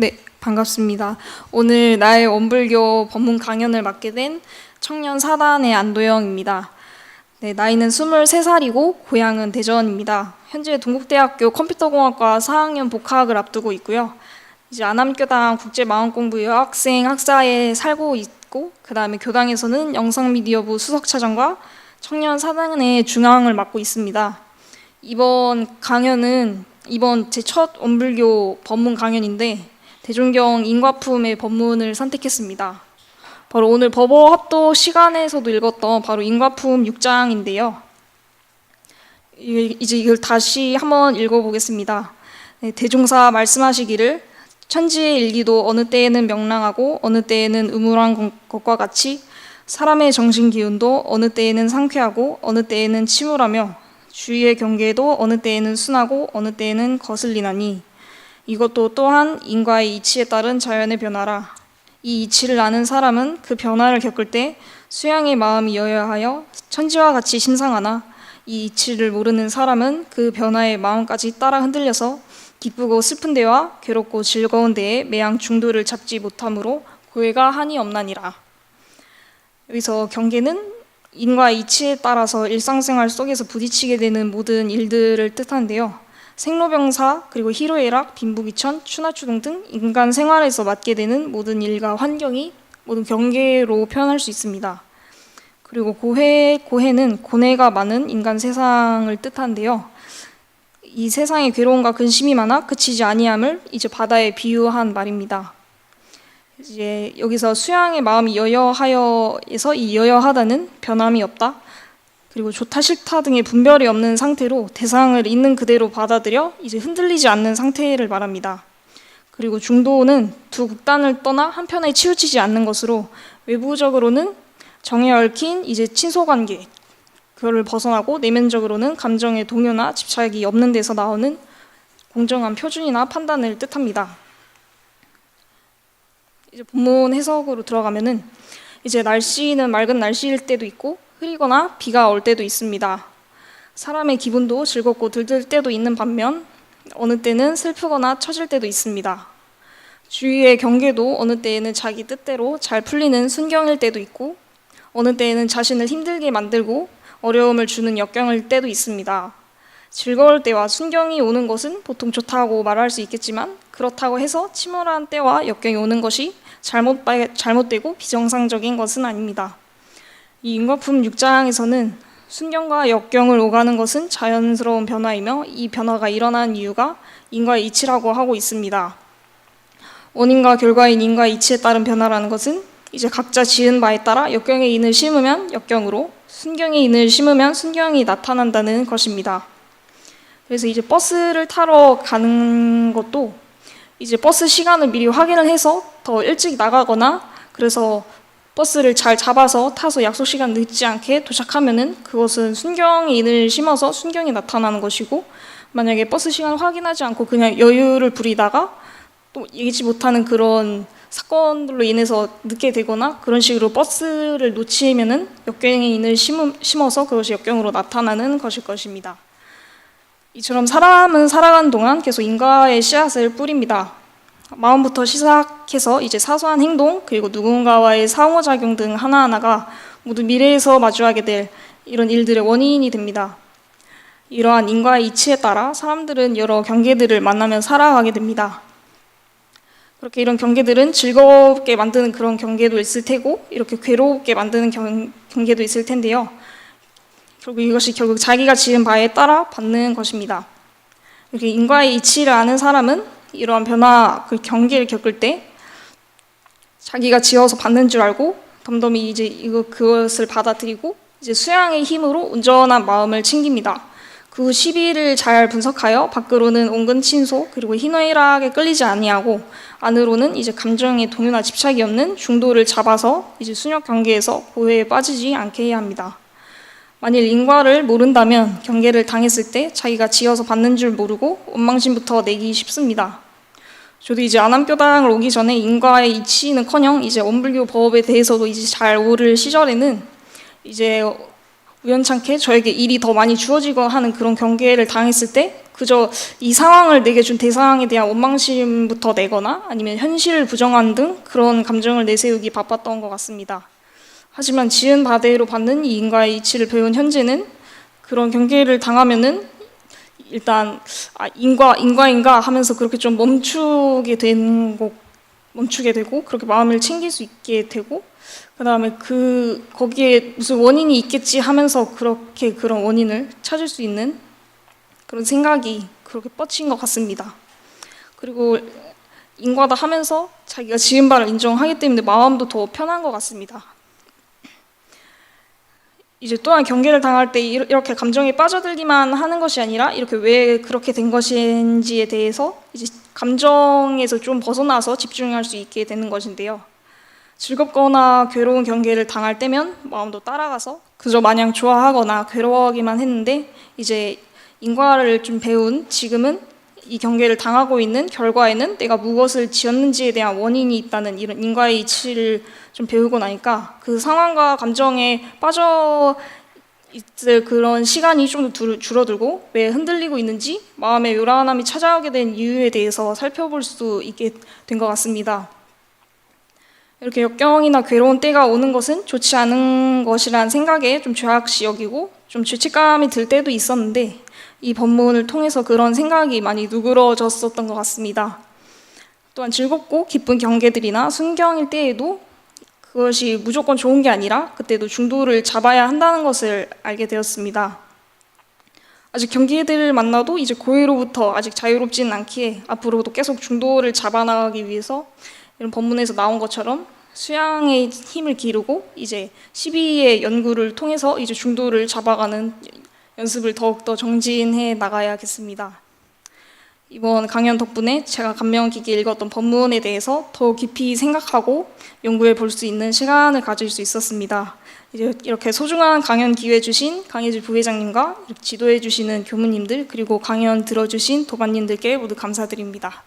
네, 반갑습니다. 오늘 나의 원불교 법문 강연을 맡게 된 청년 사단의 안도영입니다. 네, 나이는 23살이고 고향은 대전입니다. 현재 동국대학교 컴퓨터공학과 4학년 복학을 앞두고 있고요. 이제 안암교당 국제마음공부 여학생 학사에 살고 있고 그다음에 교당에서는 영상미디어부 수석차장과 청년 사단의 중앙을 맡고 있습니다. 이번 강연은 이번 제 첫 원불교 법문 강연인데 대종경 인과품의 법문을 선택했습니다. 바로 오늘 법어 합독 시간에서도 읽었던 바로 인과품 6장인데요. 이제 이걸 다시 한번 읽어보겠습니다. 네, 대종사 말씀하시기를 천지의 일기도 어느 때에는 명랑하고 어느 때에는 음울한 것과 같이 사람의 정신 기운도 어느 때에는 상쾌하고 어느 때에는 침울하며 주위의 경계도 어느 때에는 순하고 어느 때에는 거슬리나니 이것도 또한 인과의 이치에 따른 자연의 변화라. 이 이치를 아는 사람은 그 변화를 겪을 때 수양의 마음이 여여하여 천지와 같이 심상하나 이 이치를 모르는 사람은 그 변화의 마음까지 따라 흔들려서 기쁘고 슬픈 데와 괴롭고 즐거운 데에 매양 중도를 잡지 못하므로 고해가 한이 없나니라. 여기서 경계는 인과 이치에 따라서 일상생활 속에서 부딪히게 되는 모든 일들을 뜻하는데요. 생로병사 그리고 희로애락, 빈부귀천, 추나추동 등 인간 생활에서 맞게 되는 모든 일과 환경이 모든 경계로 표현할 수 있습니다. 그리고 고해 고해는 고뇌가 많은 인간 세상을 뜻하는데요. 이 세상에 괴로움과 근심이 많아 그치지 아니함을 이제 바다에 비유한 말입니다. 이제 여기서 수양의 마음이 여여하여에서 이 여여하다는 변함이 없다. 그리고 좋다 싫다 등의 분별이 없는 상태로 대상을 있는 그대로 받아들여 이제 흔들리지 않는 상태를 말합니다. 그리고 중도는 두 극단을 떠나 한편에 치우치지 않는 것으로 외부적으로는 정에 얽힌 이제 친소 관계 그거를 벗어나고 내면적으로는 감정의 동요나 집착이 없는 데서 나오는 공정한 표준이나 판단을 뜻합니다. 이제 본문 해석으로 들어가면은 이제 날씨는 맑은 날씨일 때도 있고 흐리거나 비가 올 때도 있습니다. 사람의 기분도 즐겁고 들들 때도 있는 반면 어느 때는 슬프거나 처질 때도 있습니다. 주위의 경계도 어느 때에는 자기 뜻대로 잘 풀리는 순경일 때도 있고 어느 때에는 자신을 힘들게 만들고 어려움을 주는 역경일 때도 있습니다. 즐거울 때와 순경이 오는 것은 보통 좋다고 말할 수 있겠지만 그렇다고 해서 침울한 때와 역경이 오는 것이 잘못, 잘못되고 비정상적인 것은 아닙니다. 이 인과품 6장에서는 순경과 역경을 오가는 것은 자연스러운 변화이며 이 변화가 일어난 이유가 인과의 이치라고 하고 있습니다. 원인과 결과인 인과의 이치에 따른 변화라는 것은 이제 각자 지은 바에 따라 역경의 인을 심으면 역경으로 순경의 인을 심으면 순경이 나타난다는 것입니다. 그래서 이제 버스를 타러 가는 것도 이제 버스 시간을 미리 확인을 해서 더 일찍 나가거나 그래서 버스를 잘 잡아서 타서 약속 시간 늦지 않게 도착하면은 그것은 순경의 인을 심어서 순경이 나타나는 것이고 만약에 버스 시간 확인하지 않고 그냥 여유를 부리다가 또 예기치 못하는 그런 사건들로 인해서 늦게 되거나 그런 식으로 버스를 놓치면은 역경의 인을 심어서 그것이 역경으로 나타나는 것일 것입니다. 이처럼 사람은 살아가는 동안 계속 인과의 씨앗을 뿌립니다. 마음부터 시작해서 이제 사소한 행동 그리고 누군가와의 상호작용 등 하나하나가 모두 미래에서 마주하게 될 이런 일들의 원인이 됩니다. 이러한 인과의 이치에 따라 사람들은 여러 경계들을 만나며 살아가게 됩니다. 그렇게 이런 경계들은 즐겁게 만드는 그런 경계도 있을 테고 이렇게 괴롭게 만드는 경, 경계도 있을 텐데요. 결국 이것이 결국 자기가 지은 바에 따라 받는 것입니다. 이렇게 인과의 이치를 아는 사람은 이러한 변화, 그 경계를 겪을 때 자기가 지어서 받는 줄 알고 덤덤히 이제 이거 그것을 받아들이고 이제 수양의 힘으로 온전한 마음을 챙깁니다. 그 시비를 잘 분석하여 밖으로는 온근 친소 그리고 희노애락에 끌리지 아니하고 안으로는 이제 감정의 동요나 집착이 없는 중도를 잡아서 이제 순역 경계에서 고해에 빠지지 않게 해야 합니다. 만일 인과를 모른다면 경계를 당했을 때 자기가 지어서 받는 줄 모르고 원망심부터 내기 쉽습니다. 저도 이제 안암교당을 오기 전에 인과의 이치는커녕 이제 원불교 법에 대해서도 이제 잘 오를 시절에는 이제 우연찮게 저에게 일이 더 많이 주어지고 하는 그런 경계를 당했을 때 그저 이 상황을 내게 준 대상에 대한 원망심부터 내거나 아니면 현실을 부정한 등 그런 감정을 내세우기 바빴던 것 같습니다. 하지만 지은 바대로 받는 이 인과의 이치를 배운 현재는 그런 경계를 당하면은 일단 아, 인과 인과인가 하면서 그렇게 좀 멈추게 된 거, 멈추게 되고 그렇게 마음을 챙길 수 있게 되고 그다음에 그 거기에 무슨 원인이 있겠지 하면서 그렇게 그런 원인을 찾을 수 있는 그런 생각이 그렇게 뻗친 것 같습니다. 그리고 인과다 하면서 자기가 지은 바를 인정하기 때문에 마음도 더 편한 것 같습니다. 이제 또한 경계를 당할 때 이렇게 감정에 빠져들기만 하는 것이 아니라 이렇게 왜 그렇게 된 것인지에 대해서 이제 감정에서 좀 벗어나서 집중할 수 있게 되는 것인데요. 즐겁거나 괴로운 경계를 당할 때면 마음도 따라가서 그저 마냥 좋아하거나 괴로워하기만 했는데 이제 인과를 좀 배운 지금은 이 경계를 당하고 있는 결과에는 내가 무엇을 지었는지에 대한 원인이 있다는 이런 인과의 이치를 좀 배우고 나니까 그 상황과 감정에 빠져 있을 그런 시간이 좀더 줄어들고 왜 흔들리고 있는지 마음의 요란함이 찾아오게 된 이유에 대해서 살펴볼 수 있게 된 것 같습니다. 이렇게 역경이나 괴로운 때가 오는 것은 좋지 않은 것이란 생각에 좀 죄악시 여기고 좀 죄책감이 들 때도 있었는데 이 본문을 통해서 그런 생각이 많이 누그러졌었던 것 같습니다. 또한 즐겁고 기쁜 경계들이나 순경일 때에도 그것이 무조건 좋은 게 아니라 그때도 중도를 잡아야 한다는 것을 알게 되었습니다. 아직 경계들을 만나도 이제 고해로부터 아직 자유롭지는 않기에 앞으로도 계속 중도를 잡아나가기 위해서 이런 본문에서 나온 것처럼 수양의 힘을 기르고 이제 12의 연구를 통해서 이제 중도를 잡아가는 연습을 더욱더 정진해 나가야겠습니다. 이번 강연 덕분에 제가 감명 깊게 읽었던 본문에 대해서 더 깊이 생각하고 연구해 볼 수 있는 시간을 가질 수 있었습니다. 이렇게 소중한 강연 기회 주신 강혜주 부회장님과 지도해 주시는 교무님들 그리고 강연 들어주신 도반님들께 모두 감사드립니다.